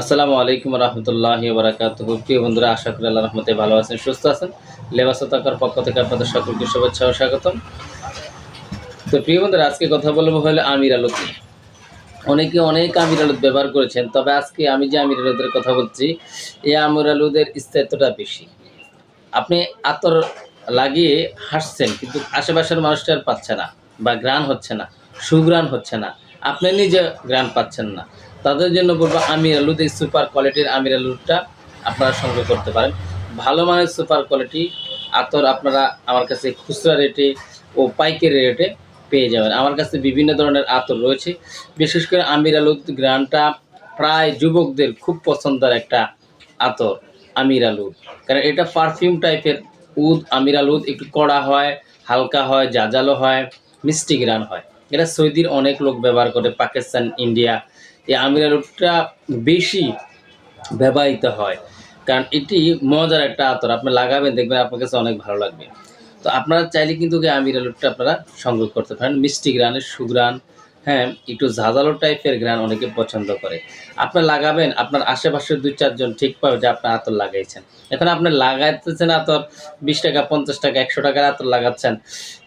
আসসালামু আলাইকুম রহমতুল্লাহ বারাকাত প্রিয় বন্ধুরা, আশা করি আল্লাহ রহমতে ভালো আছেন, সুস্থ আছেন। লেবাস তাকার পক্ষ থেকে আপনাদের সকলকে শুভেচ্ছা ও স্বাগতম। তো প্রিয় বন্ধুরা, আজকে কথা বলব হলো আমির নিয়ে। অনেকে অনেক আমির আলুদ ব্যবহার করেছেন, তবে আজকে আমি যে আমির আলুদের কথা বলছি, এই আমির আলুদের স্থায়িত্বটা বেশি। আপনি আতর লাগিয়ে হাসছেন, কিন্তু আশেপাশের মানুষটা আর পাচ্ছে না, বা গ্রান হচ্ছে না সুগ্রান হচ্ছে না। আপনি নিজে গ্রান পাচ্ছেন না। তাদের জন্য বলব আমির এই সুপার কোয়ালিটির আমির আলুটা আপনারা সংগ্রহ করতে পারেন। ভালো মানের সুপার কোয়ালিটি, আতর আপনারা আমার কাছে খুচরা রেটে ও পাইকারি রেটে পেয়ে যাবেন। আমার কাছে বিভিন্ন ধরনের আতর রয়েছে। বিশেষ করে আমির আলুদ গ্রানটা প্রায় যুবকদের খুব পছন্দের একটা আতর, আমির আলুদ কারণ এটা পারফিউম টাইপের উদ, আমির আলুদ একটু কড়া হয়, হালকা হয়, জাজালো হয়, মিষ্টি গ্রান হয়। এটা সৌদির অনেক লোক ব্যবহার করে, পাকিস্তান, ইন্ডিয়া এই আমির আলুদটা বেশি ব্যবহৃত হয়। কারণ এটি মজার একটা আতর। আপনি লাগাবেন, দেখবেন আপনার কাছে অনেক ভালো লাগবে। তো আপনারা চাইলে কিন্তু এই আমির আলুটা আপনারা সংগ্রহ করতে পারেন। মিষ্টি গ্রানের সুগ্রান হ্যাঁ একটু ঝাঁঝালো টাইপের গ্রান অনেকে পছন্দ করে। আপনার লাগাবেন, আপনার আশেপাশের দুই, চারজন ঠিক পাবে যে আপনি আতর লাগাইছেন। এখন আপনি লাগাইতেছেন আতর, বিশ টাকা, পঞ্চাশ টাকা, একশো টাকার আতর লাগাচ্ছেন,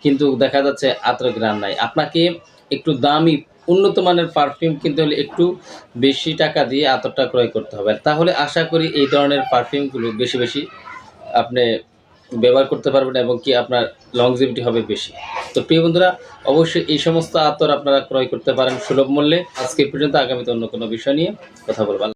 কিন্তু দেখা যাচ্ছে আতর গ্রান নাই। আপনাকে একটু দামি উন্নত মানের পারফিউম কিনতে হলে একটু বেশি টাকা দিয়ে আতরটা ক্রয় করতে হবে। তাহলে আশা করি এই ধরনের পারফিউমগুলো বেশি বেশি আপনি ব্যবহার করতে পারবেন এবং কি আপনার লংজিভিটি হবে বেশি। তো প্রিয় বন্ধুরা, অবশ্যই এই সমস্ত আতর আপনারা ক্রয় করতে পারেন সুলভ মূল্যে। আজকে পর্যন্ত, আগামীতে অন্য কোনো বিষয় নিয়ে কথা বলব।